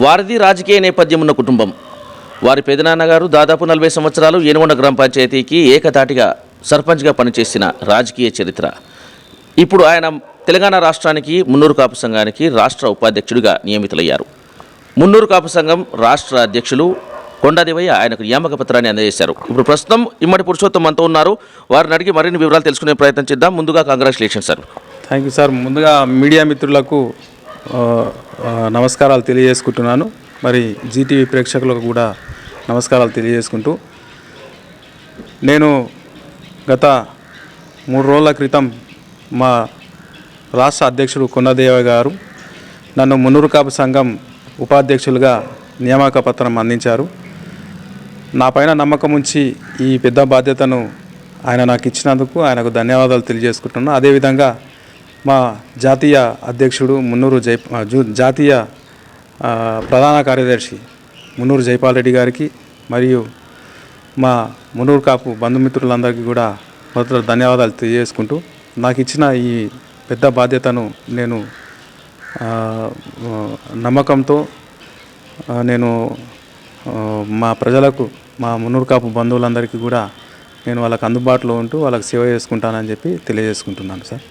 వారిది రాజకీయ నేపథ్యం ఉన్న కుటుంబం. వారి పెదనాన్నగారు దాదాపు నలభై సంవత్సరాలు ఏనుగొండ గ్రామ పంచాయతీకి ఏకతాటిగా సర్పంచ్గా పనిచేసిన రాజకీయ చరిత్ర. ఇప్పుడు ఆయన తెలంగాణ రాష్ట్రానికి మున్నూరు కాపు సంఘానికి రాష్ట్ర ఉపాధ్యక్షుడిగా నియమితులయ్యారు. మున్నూరు కాపు సంఘం రాష్ట్ర అధ్యక్షులు కొండాదేవయ్య ఆయనకు నియామక పత్రాన్ని అందజేశారు. ఇప్పుడు ప్రస్తుతం ఇమ్మడి పురుషోత్తం అంతా ఉన్నారు. వారిని అడిగి మరిన్ని వివరాలు తెలుసుకునే ప్రయత్నం చేద్దాం. ముందుగా congratulation sir. Thank you sir ముందుగా మీడియా మిత్రులకు నమస్కారాలు తెలియజేసుకుంటున్నాను. మరి జీటీవీ ప్రేక్షకులకు కూడా నమస్కారాలు తెలియజేసుకుంటూ నేను గత మూడు రోజుల క్రితం మా రాష్ట్ర అధ్యక్షుడు కొండదేవ గారు నన్ను మున్నూరు కాపు సంఘం ఉపాధ్యక్షులుగా నియామక పత్రం అందించారు. నా పైన నమ్మకం ఉంచి ఈ పెద్ద బాధ్యతను ఆయన నాకు ఇచ్చినందుకు ఆయనకు ధన్యవాదాలు తెలియజేసుకుంటున్నాను అదేవిధంగా మా జాతీయ అధ్యక్షుడు మున్నూరు జై జూ- జాతీయ ప్రధాన కార్యదర్శి మున్నూరు జైపాల్ రెడ్డి గారికి మరియు మా మున్నూరు కాపు బంధుమిత్రులందరికీ కూడా మొదట ధన్యవాదాలు తెలియజేసుకుంటూ నాకు ఇచ్చిన ఈ పెద్ద బాధ్యతను నేను నమ్మకంతో నేను మా ప్రజలకు మా మున్నూరు కాపు బంధువులందరికీ కూడా నేను వాళ్ళకి అందుబాటులో ఉంటూ వాళ్ళకి సేవ చేసుకుంటానని చెప్పి తెలియజేసుకుంటున్నాను సార్.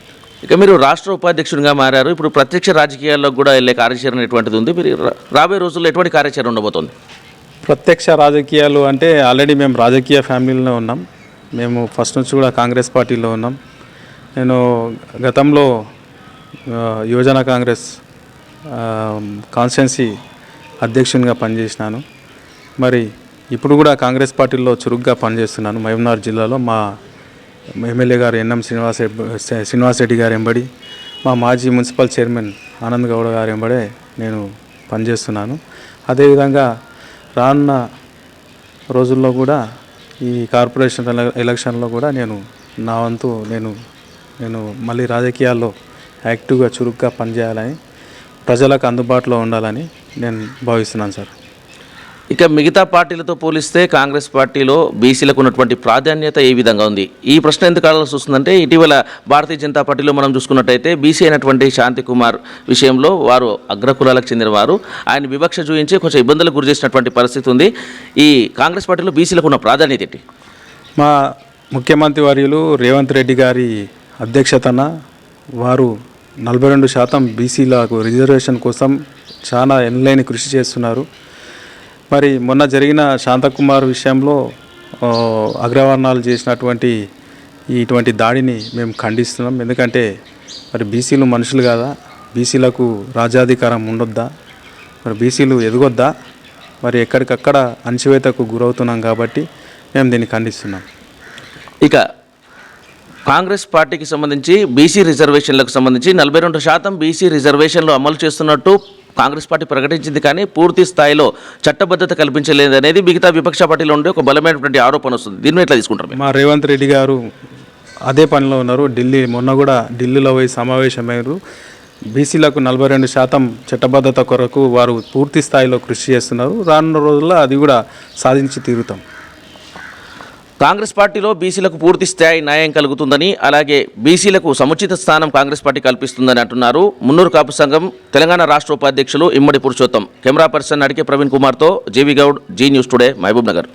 ఇక మీరు రాష్ట్ర ఉపాధ్యక్షుడిగా మారారు. ఇప్పుడు ప్రత్యక్ష రాజకీయాల్లో కూడా వెళ్ళే కార్యాచరణ ఎటువంటిది ఉంది? మీరు రాబోయే రోజుల్లో ఎటువంటి కార్యాచరణ ఉండబోతోంది? ప్రత్యక్ష రాజకీయాలు అంటే ఆల్రెడీ మేము రాజకీయ ఫ్యామిలీలో ఉన్నాం. మేము ఫస్ట్ నుంచి కూడా కాంగ్రెస్ పార్టీలో ఉన్నాం. నేను గతంలో యువజన కాంగ్రెస్ కాన్స్టిట్యున్సీ అధ్యక్షునిగా పనిచేసినాను. మరి ఇప్పుడు కూడా కాంగ్రెస్ పార్టీలో చురుగ్గా పనిచేస్తున్నాను. మహబూబ్నగర్ జిల్లాలో మా ఎమ్మెల్యే గారు ఎన్ఎం శ్రీనివాస శ్రీనివాసరెడ్డి శ్రీనివాస్ రెడ్డి గారు ఎంబడి మా మాజీ మున్సిపల్ చైర్మన్ ఆనంద్ గౌడ గారు ఎంబడే నేను పనిచేస్తున్నాను. అదేవిధంగా రానున్న రోజుల్లో కూడా ఈ కార్పొరేషన్ ఎలక్షన్లో కూడా నేను నా వంతు నేను నేను మళ్ళీ రాజకీయాల్లో యాక్టివ్గా చురుగ్గా పనిచేయాలని ప్రజలకు అందుబాటులో ఉండాలని నేను భావిస్తున్నాను సార్. ఇక మిగతా పార్టీలతో పోలిస్తే కాంగ్రెస్ పార్టీలో బీసీలకు ఉన్నటువంటి ప్రాధాన్యత ఏ విధంగా ఉంది? ఈ ప్రశ్న ఎందుకు అడగాల్సి వస్తుందంటే ఇటీవల భారతీయ జనతా పార్టీలో మనం చూసుకున్నట్టయితే బీసీ అయినటువంటి శాంతి కుమార్ విషయంలో వారు అగ్రకులాలకు చెందిన వారు ఆయన వివక్ష చూపించి కొంచెం ఇబ్బందులకు గురి చేసినటువంటి పరిస్థితి ఉంది. ఈ కాంగ్రెస్ పార్టీలో బీసీలకు ఉన్న ప్రాధాన్యత ఏంటి? మా ముఖ్యమంత్రి వర్యులు రేవంత్ రెడ్డి గారి అధ్యక్షతన వారు నలభై రెండు శాతం బీసీలకు రిజర్వేషన్ కోసం చాలా ఎన్లైన్ కృషి చేస్తున్నారు. మరి మొన్న జరిగిన శాంతకుమార్ విషయంలో అగ్రవర్ణాలు చేసినటువంటి ఇటువంటి దాడిని మేము ఖండిస్తున్నాం. ఎందుకంటే మరి బీసీలు మనుషులు కాదా? బీసీలకు రాజ్యాధికారం ఉండొద్దా? మరి బీసీలు ఎదగొద్దా? మరి ఎక్కడికక్కడ అణచివేతకు గురవుతున్నాం కాబట్టి మేము దీన్ని ఖండిస్తున్నాం. ఇక కాంగ్రెస్ పార్టీకి సంబంధించి బీసీ రిజర్వేషన్లకు సంబంధించి నలభై రెండు శాతం బీసీ రిజర్వేషన్లు అమలు చేస్తున్నట్టు కాంగ్రెస్ పార్టీ ప్రకటించింది కానీ పూర్తి స్థాయిలో చట్టబద్ధత కల్పించలేదనేది మిగతా విపక్ష పార్టీలో ఉండే ఒక బలమైనటువంటి ఆరోపణ వస్తుంది. దీన్ని ఎట్లా తీసుకుంటారు మా రేవంత్ రెడ్డి గారు అదే పనిలో ఉన్నారు. ఢిల్లీ మొన్న కూడా ఢిల్లీలో పోయి సమావేశమయ్యారు. బీసీలకు నలభై రెండు శాతం చట్టబద్ధత కొరకు వారు పూర్తి స్థాయిలో కృషి చేస్తున్నారు. రానున్న రోజుల్లో అది కూడా సాధించి తీరుతాం. కాంగ్రెస్ పార్టీలో బీసీలకు పూర్తి స్థాయి న్యాయం కలుగుతుందని అలాగే బీసీలకు సముచిత స్థానం కాంగ్రెస్ పార్టీ కల్పిస్తుందని అంటున్నారు మున్నూరు కాపు సంఘం తెలంగాణ రాష్ట్ర ఉపాధ్యక్షులు ఇమ్మడి పురుషోత్తం. కెమెరా పర్సన్ అడికే ప్రవీణ్ కుమార్తో GV Goud Zee news today Mahabub Nagar.